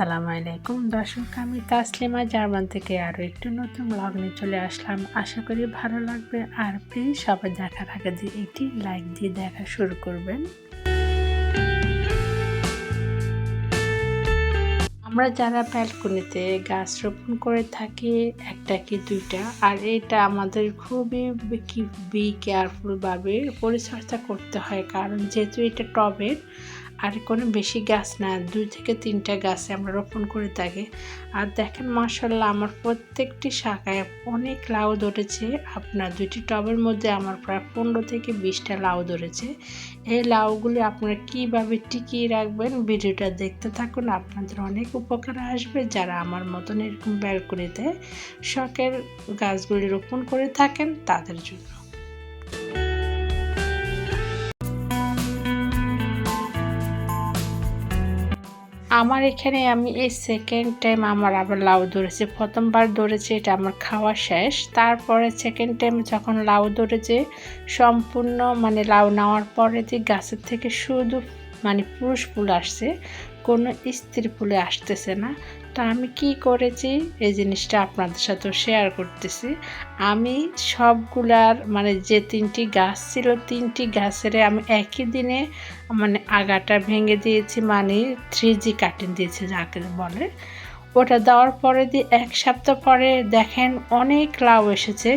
আসসালামু আলাইকুম। দর্শক, আমি তাসলিমা জার্মান থেকে আরও একটু নতুন ব্লগ নিয়ে চলে আসলাম। আশা করি ভালো লাগবে। আর প্লিজ সবাই দেখার আগে দিয়ে এটি লাইক দিয়ে দেখা শুরু করবেন। আমরা যারা ব্যালকনিতে গাছ রোপণ করে থাকি, একটা কি দুইটা, আর এটা আমাদের খুবই বি কেয়ারফুলভাবে পরিচর্যা করতে হয়। কারণ যেহেতু এটা টবের আর কোনো বেশি গাছ না, দুই থেকে তিনটা গাছে আমরা রোপণ করে থাকি। আর দেখেন মাসাল্লাহ আমার প্রত্যেকটি শাখায় অনেক লাউ ধরেছে। আপনার দুটি টবের মধ্যে আমার প্রায় পনেরো থেকে বিশটা লাউ ধরেছে। এই লাউগুলি আপনারা কীভাবে টিকিয়ে রাখবেন ভিডিওটা দেখতে থাকুন। আপনাদের অনেক উপকার আসবে যারা আমার মতন এরকম ব্যালকনিতে শখের গাছগুলি রোপণ করে থাকেন তাদের জন্য। আমার এখানে আমি এই সেকেন্ড টাইম আমার আবার লাউ ধরেছে। প্রথমবার ধরেছি, এটা আমার খাওয়া শেষ। তারপরে সেকেন্ড টাইম যখন লাউ ধরেছে, সম্পূর্ণ মানে লাউ নেওয়ার পরে যে গাছের থেকে শুধু মানে পুরুষ ফুল আসছে, কোনো স্ত্রী ফুলে আসতেছে না। তো আমি কি করেছি? এই জিনিসটা আপনাদের সাথেও শেয়ার করতেছি। আমি সবগুলার মানে যে তিনটি গাছ ছিল, তিনটি গাছের আমি একই দিনে মানে আগাটা ভেঙে দিয়েছি মানে থ্রি জি কাটিং দিয়েছি, যাকে বলে। ওটা দেওয়ার পরে দিয়ে এক সপ্তাহ পরে দেখেন অনেক লাউ এসেছে।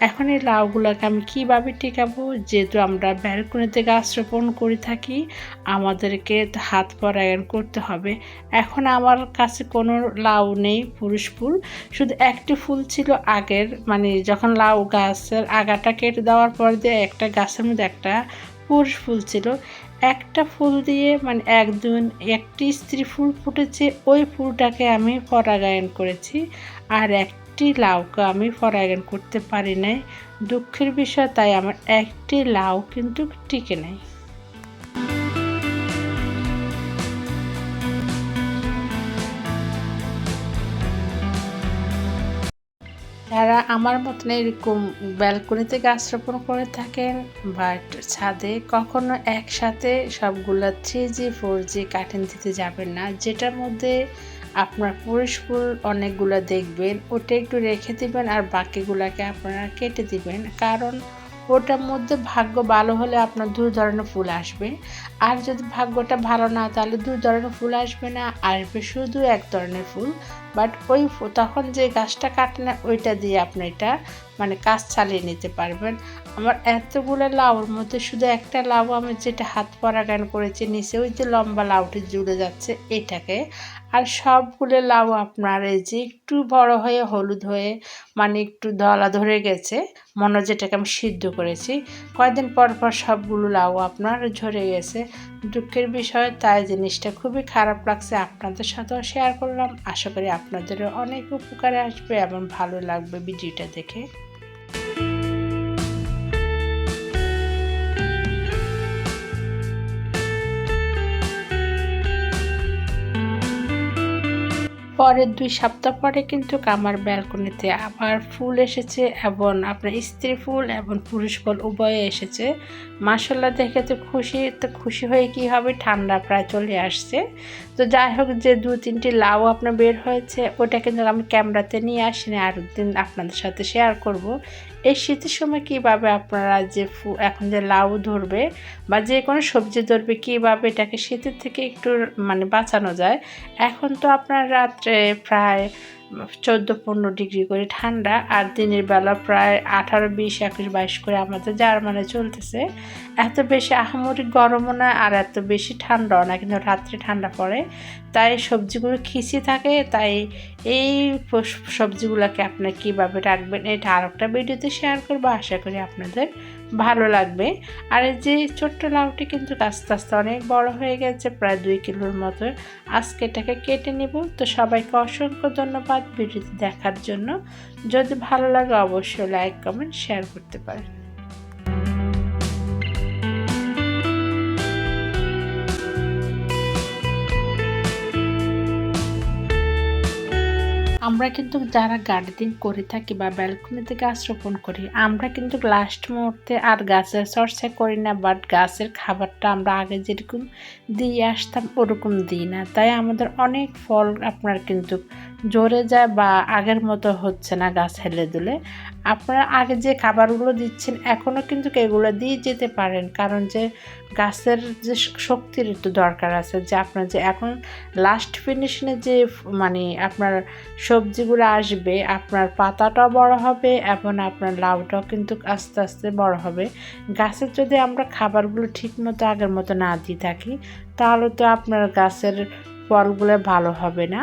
এখন এই লাউগুলোকে আমি কীভাবে টিকাবো? যেহেতু আমরা ব্যালকনিতে গাছ রোপণ করে থাকি, আমাদেরকে হাত পরায়ণ করতে হবে। এখন আমার কাছে কোনো লাউ নেই, পুরুষ ফুল। শুধু একটি ফুল ছিল আগের মানে যখন লাউ গাছের আগাটা কেটে দেওয়ার পর দিয়ে একটা গাছের মধ্যে একটা পুরুষ ফুল ছিল। একটা ফুল দিয়ে মানে একজন, একটি স্ত্রী ফুল ফুটেছে, ওই ফুলটাকে আমি পরাগায়ন করেছি। আর এক একটি লাউকে আমি পরাগায়ন করতে পারি নাই। দুঃখের বিষয়, তাই আমার একটি লাউ কিন্তু টিকে নেই। যারা আমার মতন এরকম ব্যালকনিতে গাছ রোপণ করে থাকেন বাট ছাদে, কখনো একসাথে সবগুলো থ্রি জি, ফোর জি কাটেন দিতে যাবেন না, যেটার মধ্যে আপনার পুরুষ ফুল অনেকগুলো দেখবেন, ওটা একটু রেখে দিবেন আর বাকিগুলোকে আপনারা কেটে দিবেন। কারণ ওটার মধ্যে ভাগ্য ভালো হলে আপনার দু ধরনের ফুল আসবে। আর যদি ভাগ্যটা ভালো না, তাহলে দু ধরনের ফুল আসবে না, আসবে শুধু এক ধরনের ফুল। বাট ওই তখন যে গাছটা কাটে না, ওইটা দিয়ে আপনি এটা মানে কাজ চালিয়ে নিতে পারবেন। আমার এতগুলো লাউর মধ্যে শুধু একটা লাউ আমি যেটা হাত পরাগান করেছি, নিচে ওই যে লম্বা লাউটি জুড়ে যাচ্ছে, এটাকে আর সবগুলো লাউ আপনার এই যে একটু বড় হয়ে, হলুদ হয়ে মানে একটু দলা ধরে গেছে, মনে যেটাকে আমি সিদ্ধ করেছি। কয়েকদিন পর পর সবগুলো লাউ আপনার ঝরে গেছে। দুঃখের বিষয়, তাই জিনিসটা খুবই খারাপ লাগছে। আপনাদের সাথেও শেয়ার করলাম। আশা করি আপনাদেরও অনেক উপকারে আসবে এবং ভালো লাগবে ভিডিওটা দেখে। পরের দুই সপ্তাহ পরে কিন্তু আমার ব্যালকনিতে আবার ফুল এসেছে এবং আপনার স্ত্রী ফুল এবং পুরুষ ফুল উভয়ে এসেছে। মাসাল্লাহ দেখে তো খুশি তো খুশি হয়ে কি হবে? ঠান্ডা প্রায় চলে আসছে। তো যাই হোক, যে দু তিনটি লাউ আপনার বের হয়েছে, ওটা কিন্তু আমি ক্যামেরাতে নিয়ে আসিনি, আর দিন আপনাদের সাথে শেয়ার করব। এই শীতের সময় কীভাবে আপনারা যে এখন যে লাউ ধরবে বা যে কোনো সবজি ধরবে, কীভাবে এটাকে শীতের থেকে একটু মানে বাঁচানো যায়? এখন তো আপনার রাত্রে প্রায় চোদ্দ, পনেরো ডিগ্রি করে ঠান্ডা আর দিনের বেলা প্রায় আঠারো, বিশ, একুশ, বাইশ করে আমাদের জার্মানে চলতেছে। এত বেশি আহামরি গরমও না আর এত বেশি ঠান্ডাও না, কিন্তু রাত্রে ঠান্ডা পড়ে। তাই সবজিগুলো খিচি থাকে, তাই এই সবজিগুলোকে আপনার কীভাবে রাখবেন এটা আর একটা ভিডিওতে শেয়ার করব। আশা করি আপনাদের ভালো লাগবে। আর এই যে ছোট্ট লাউটি কিন্তু আস্তে আস্তে অনেক বড় হয়ে গেছে, প্রায় দুই কিলোর মতো। আজকে এটাকে কেটে নেব। তো সবাইকে অসংখ্য ধন্যবাদ ভিডিওটি দেখার জন্য। যদি ভালো লাগে অবশ্যই লাইক, কমেন্ট, শেয়ার করতে পারেন। আমরা কিন্তু যারা গার্ডেনিং করে থাকি বা ব্যালকনিতে গাছ রোপণ করি, আমরা কিন্তু লাস্ট মুহূর্তে আর গাছের চর্চা করি না বাট গাছের খাবারটা আমরা আগে যেরকম দিয়ে আসতাম, ওরকম দিই না। তাই আমাদের অনেক ফল আপনার কিন্তু জোরে যায় বা আগের মতো হচ্ছে না গাছ হেলে দুলে, আপনারা আগে যে খাবারগুলো দিচ্ছেন এখনও কিন্তু এগুলো দিয়ে যেতে পারেন। কারণ যে গাছের যে শক্তির একটু দরকার আছে। যে আপনার যে এখন লাস্ট ফিনিশিংয়ে যে মানে আপনার সবজিগুলো আসবে, আপনার পাতাটাও বড় হবে এবং আপনার লাউটাও কিন্তু আস্তে আস্তে বড় হবে। গাছের যদি আমরা খাবারগুলো ঠিক মতো আগের মতো না দিয়ে থাকি, তাহলে তো আপনার গাছের ফলগুলো ভালো হবে না।